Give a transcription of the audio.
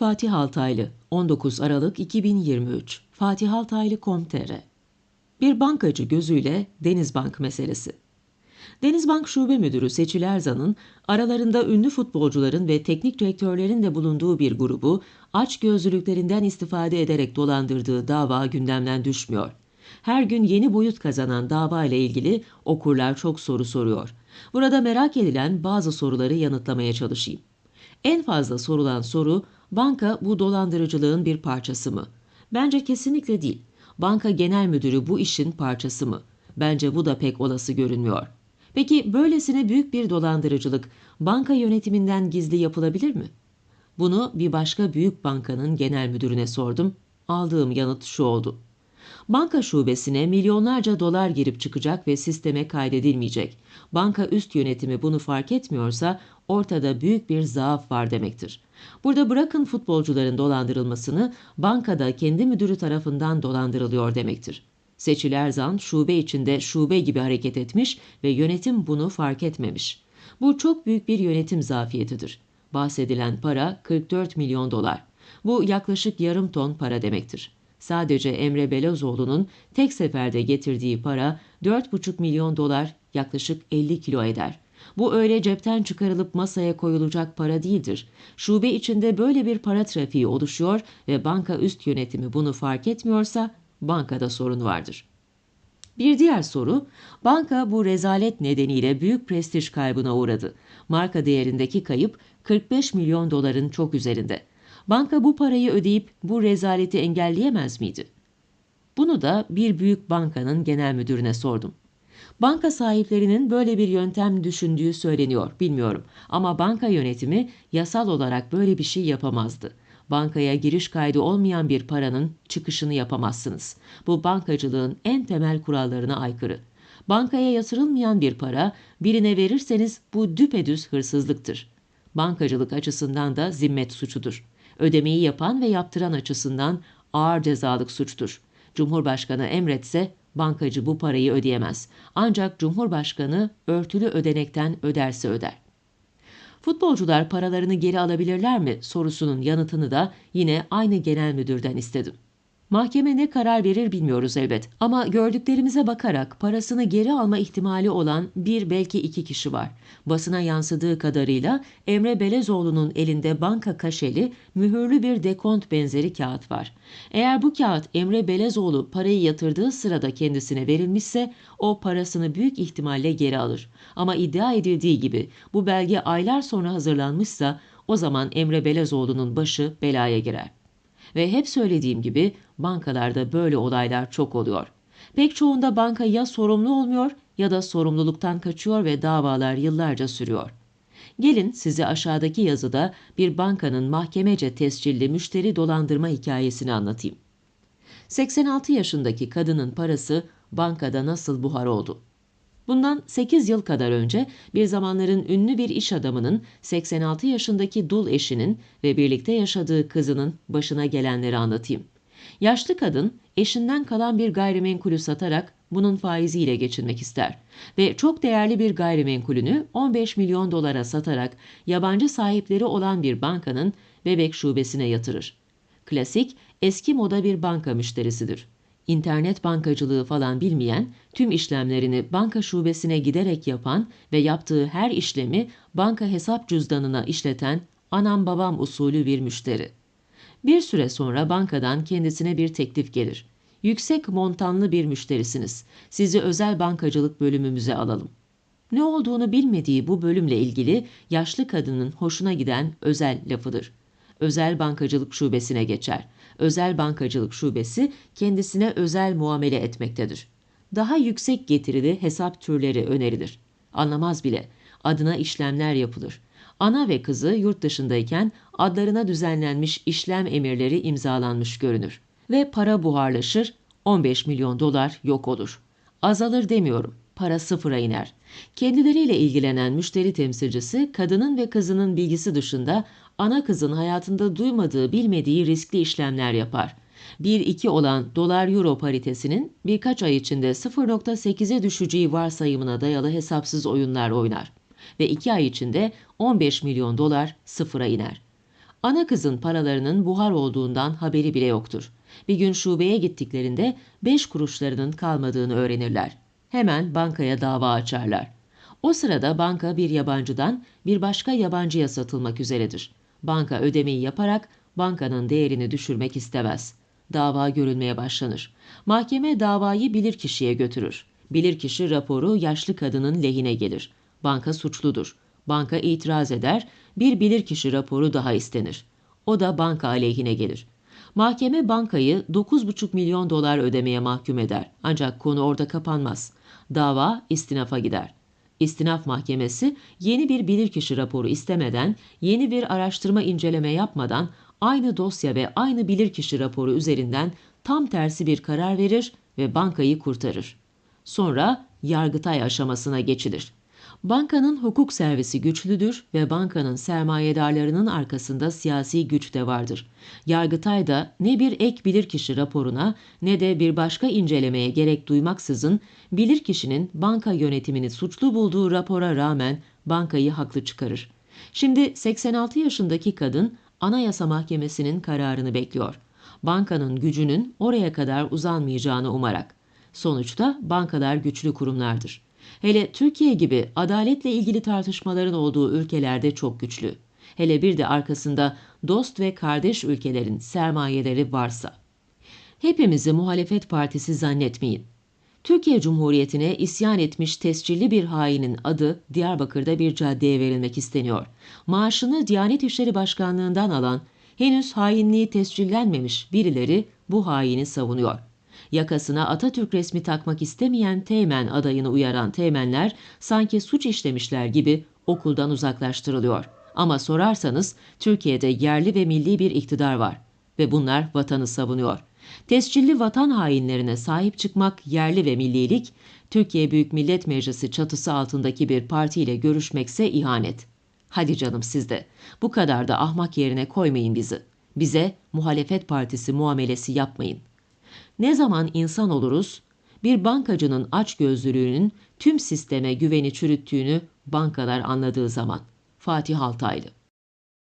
Fatih Altaylı 19 Aralık 2023 Fatih Altaylı.com.tr Bir bankacı gözüyle Denizbank meselesi. Denizbank Şube Müdürü Seçil Erzan'ın aralarında ünlü futbolcuların ve teknik direktörlerin de bulunduğu bir grubu aç gözlülüklerinden istifade ederek dolandırdığı dava gündemden düşmüyor. Her gün yeni boyut kazanan dava ile ilgili okurlar çok soru soruyor. Burada merak edilen bazı soruları yanıtlamaya çalışayım. En fazla sorulan soru banka bu dolandırıcılığın bir parçası mı? Bence kesinlikle değil. Banka genel müdürü bu işin parçası mı? Bence bu da pek olası görünmüyor. Peki böylesine büyük bir dolandırıcılık banka yönetiminden gizli yapılabilir mi? Bunu bir başka büyük bankanın genel müdürüne sordum. Aldığım yanıt şu oldu. Banka şubesine milyonlarca dolar girip çıkacak ve sisteme kaydedilmeyecek. Banka üst yönetimi bunu fark etmiyorsa ortada büyük bir zaaf var demektir. Burada bırakın futbolcuların dolandırılmasını, bankada kendi müdürü tarafından dolandırılıyor demektir. Seçil Erzan şube içinde şube gibi hareket etmiş ve yönetim bunu fark etmemiş. Bu çok büyük bir yönetim zafiyetidir. Bahsedilen para 44 milyon dolar. Bu yaklaşık yarım ton para demektir. Sadece Emre Belözoğlu'nun tek seferde getirdiği para 4,5 milyon dolar yaklaşık 50 kilo eder. Bu öyle cepten çıkarılıp masaya koyulacak para değildir. Şube içinde böyle bir para trafiği oluşuyor ve banka üst yönetimi bunu fark etmiyorsa bankada sorun vardır. Bir diğer soru, banka bu rezalet nedeniyle büyük prestij kaybına uğradı. Marka değerindeki kayıp 45 milyon doların çok üzerinde. Banka bu parayı ödeyip bu rezaleti engelleyemez miydi? Bunu da bir büyük bankanın genel müdürüne sordum. Banka sahiplerinin böyle bir yöntem düşündüğü söyleniyor, bilmiyorum. Ama banka yönetimi yasal olarak böyle bir şey yapamazdı. Bankaya giriş kaydı olmayan bir paranın çıkışını yapamazsınız. Bu bankacılığın en temel kurallarına aykırı. Bankaya yatırılmayan bir para birine verirseniz bu düpedüz hırsızlıktır. Bankacılık açısından da zimmet suçudur. Ödemeyi yapan ve yaptıran açısından ağır cezalık suçtur. Cumhurbaşkanı emretse bankacı bu parayı ödeyemez. Ancak Cumhurbaşkanı örtülü ödenekten öderse öder. Futbolcular paralarını geri alabilirler mi sorusunun yanıtını da yine aynı genel müdürden istedim. Mahkeme ne karar verir bilmiyoruz elbet ama gördüklerimize bakarak parasını geri alma ihtimali olan bir belki iki kişi var. Basına yansıdığı kadarıyla Emre Belezoğlu'nun elinde banka kaşeli mühürlü bir dekont benzeri kağıt var. Eğer bu kağıt Emre Belezoğlu parayı yatırdığı sırada kendisine verilmişse o parasını büyük ihtimalle geri alır. Ama iddia edildiği gibi bu belge aylar sonra hazırlanmışsa o zaman Emre Belezoğlu'nun başı belaya girer. Ve hep söylediğim gibi bankalarda böyle olaylar çok oluyor. Pek çoğunda banka ya sorumlu olmuyor ya da sorumluluktan kaçıyor ve davalar yıllarca sürüyor. Gelin size aşağıdaki yazıda bir bankanın mahkemece tescilli müşteri dolandırma hikayesini anlatayım. 86 yaşındaki kadının parası bankada nasıl buhar oldu? Bundan 8 yıl kadar önce bir zamanların ünlü bir iş adamının 86 yaşındaki dul eşinin ve birlikte yaşadığı kızının başına gelenleri anlatayım. Yaşlı kadın eşinden kalan bir gayrimenkulü satarak bunun faiziyle geçinmek ister ve çok değerli bir gayrimenkulünü 15 milyon dolara satarak yabancı sahipleri olan bir bankanın bebek şubesine yatırır. Klasik, eski moda bir banka müşterisidir internet bankacılığı falan bilmeyen, tüm işlemlerini banka şubesine giderek yapan ve yaptığı her işlemi banka hesap cüzdanına işleten anam babam usulü bir müşteri. Bir süre sonra bankadan kendisine bir teklif gelir. Yüksek montanlı bir müşterisiniz. Sizi özel bankacılık bölümümüze alalım. Ne olduğunu bilmediği bu bölümle ilgili yaşlı kadının hoşuna giden özel lafıdır. Özel bankacılık şubesine geçer özel bankacılık şubesi kendisine özel muamele etmektedir. Daha yüksek getirili hesap türleri önerilir. Anlamaz bile. Adına işlemler yapılır. Ana ve kızı yurt dışındayken adlarına düzenlenmiş işlem emirleri imzalanmış görünür. Ve para buharlaşır, 15 milyon dolar yok olur. Azalır demiyorum, para sıfıra iner. Kendileriyle ilgilenen müşteri temsilcisi kadının ve kızının bilgisi dışında ana kızın hayatında duymadığı bilmediği riskli işlemler yapar. 1-2 olan dolar-euro paritesinin birkaç ay içinde 0.8'e düşeceği varsayımına dayalı hesapsız oyunlar oynar ve 2 ay içinde 15 milyon dolar sıfıra iner. Ana kızın paralarının buhar olduğundan haberi bile yoktur. Bir gün şubeye gittiklerinde beş kuruşlarının kalmadığını öğrenirler. Hemen bankaya dava açarlar. O sırada banka bir yabancıdan bir başka yabancıya satılmak üzeredir. Banka ödemeyi yaparak bankanın değerini düşürmek istemez. Dava görülmeye başlanır. Mahkeme davayı bilirkişiye götürür. Bilirkişi raporu yaşlı kadının lehine gelir. Banka suçludur. Banka itiraz eder, bir bilirkişi raporu daha istenir. O da banka aleyhine gelir. Mahkeme bankayı 9,5 milyon dolar ödemeye mahkum eder. Ancak konu orada kapanmaz. Dava istinafa gider. İstinaf Mahkemesi yeni bir bilirkişi raporu istemeden, yeni bir araştırma inceleme yapmadan aynı dosya ve aynı bilirkişi raporu üzerinden tam tersi bir karar verir ve bankayı kurtarır. Sonra yargıtay aşamasına geçilir. Bankanın hukuk servisi güçlüdür ve bankanın sermayedarlarının arkasında siyasi güç de vardır. Yargıtay da ne bir ek bilirkişi raporuna ne de bir başka incelemeye gerek duymaksızın bilirkişinin banka yönetimini suçlu bulduğu rapora rağmen bankayı haklı çıkarır. Şimdi 86 yaşındaki kadın Anayasa Mahkemesi'nin kararını bekliyor. Bankanın gücünün oraya kadar uzanmayacağını umarak. Sonuçta bankalar güçlü kurumlardır. Hele Türkiye gibi adaletle ilgili tartışmaların olduğu ülkelerde çok güçlü. Hele bir de arkasında dost ve kardeş ülkelerin sermayeleri varsa. Hepimizi muhalefet partisi zannetmeyin. Türkiye Cumhuriyeti'ne isyan etmiş tescilli bir hainin adı Diyarbakır'da bir caddeye verilmek isteniyor. Maaşını Diyanet İşleri Başkanlığı'ndan alan, henüz hainliği tescillenmemiş birileri bu haini savunuyor. Yakasına Atatürk resmi takmak istemeyen Teğmen adayını uyaran Teğmenler sanki suç işlemişler gibi okuldan uzaklaştırılıyor. Ama sorarsanız Türkiye'de yerli ve milli bir iktidar var ve bunlar vatanı savunuyor. Tescilli vatan hainlerine sahip çıkmak yerli ve millilik, Türkiye Büyük Millet Meclisi çatısı altındaki bir partiyle görüşmekse ihanet. Hadi canım sizde. Bu kadar da ahmak yerine koymayın bizi. Bize muhalefet partisi muamelesi yapmayın. Ne zaman insan oluruz? Bir bankacının açgözlülüğünün tüm sisteme güveni çürüttüğünü bankalar anladığı zaman. Fatih Altaylı